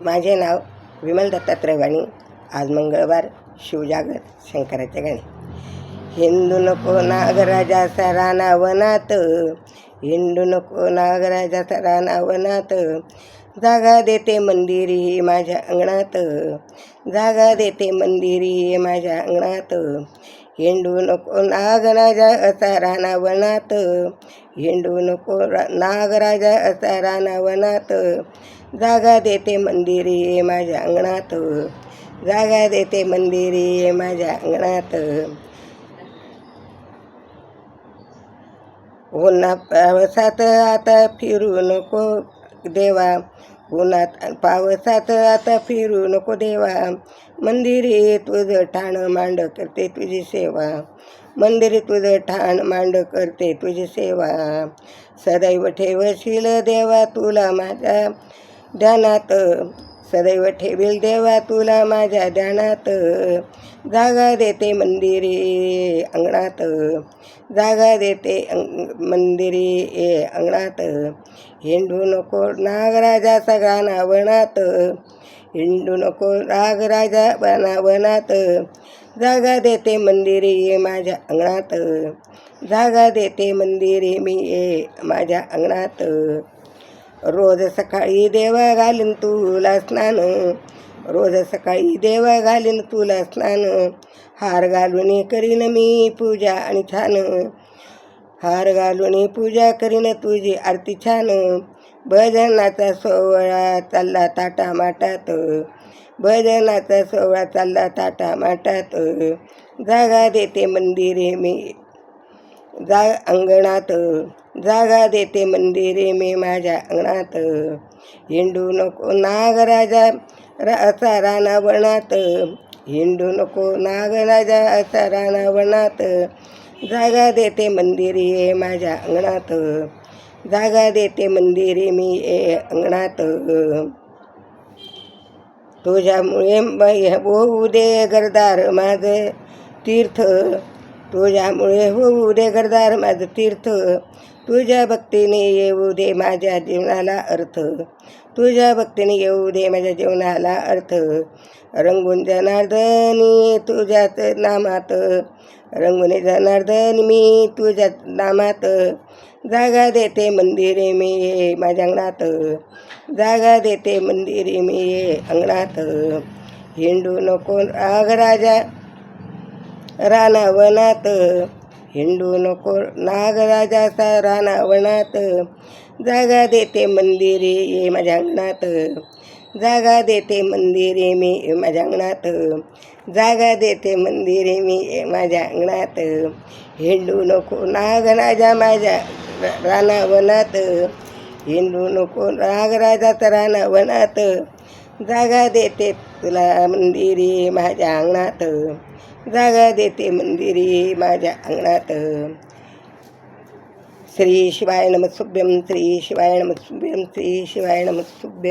माझे नाव विमल दत्तात्रय वाणी. आज मंगळवार शिवजागर शंकराच्या गाणी हिंदू नको नागराजा सरा नावनात हिंदू नको नागराजा सरा नावनात जागा देते मंदिरी माझ्या अंगणात. जागा देते मंदिरी माझ्या अंगणात. हिंडू नको नागराजा असा राणा वनात. हिंडू नको नागराजा असा राणा वनात. जागा देते मंदिरी माझ्या अंगणात. जागा देते मंदिरी माझ्या अंगणात. उन्हा पावसात आता फिरू नको देवा. उन्हात पावसात आता फिरू नको देवा. मंदिरी तुझं ठाण मांड करते तुझी सेवा. मंदिरी तुझं ठाण मांड करते तुझी सेवा. सदैव ठेवशील देवा तुला माझ्या ध्यानात. सदैव ठेवील देवा तुला माझ्या ध्यानात. जागा देते मंदिरी अंगणात. जागा देते अंग मंदिरी ए अंगणात. हिंडू नको नागराजा सगळा नावणात हिंडू नको राग राजा बना वनात जागा देते मंदिरे ये माझ्या अंगणात. जागा देते मंदिरे मी ये माझ्या अंगणात. रोज सकाळी देवा घालीन तुला स्नान. रोज सकाळी देवा घालीन तुला स्नान. हार घालून करीन मी पूजा आणि छान. हार घालून पूजा करीन तुझी आरती छान. भजनाचा सोहळा चालला ताटा माटात भजनाचा सोहळा चालला ताटा माटात जागा देते मंदिरे मी जा अंगणात. जागा देते मंदिरे मी माझ्या अंगणात. हिंडू नको नागराजा असा राणावणात हिंडू नको नागराजा असा राणावणात जागा देते मंदिर ये माझ्या अंगणात. जागा देते मंदिरे मी ये अंगणात. तुझ्यामुळे होऊ दे गरदार माझे तीर्थ. तुझ्यामुळे होऊ दे गरदार माझं तीर्थ. तुझ्या भक्तीने येऊ दे माझ्या जीवनाला अर्थ. तुझ्या भक्तीने येऊ दे माझ्या जीवनाला अर्थ. रंगून जनार्दनी तुझ्याच नामात. रंगून जनार्दन मी तुझ्याच नामात. जागा देते मंदिरे मी ये माझ्या अंगणात. जागा देते मंदिरे मी ये अंगणात. हिंडू नको रागराजा राजा. रानावनात. हिंडू नको नागराजाचा रानावनात. जागा देते मंदिरे ये माझ्या अंगणात. जागा देते मंदिरे मी ये माझ्या अंगणात. जागा देते मंदिरे मी ये माझ्या अंगणात. हिंडू नको नागराजा माझ्या रानावनात. हिंडू नको नागराजाचा रानावनात. जागा देते तुला मंदिरी माझ्या अंगणात जागा देते मंदिरी माझ्या अंगणात श्री शिवाय नमसुभ्यम श्री शिवाय नमसुभ्यम श्री शिवाय नमसुभ्यम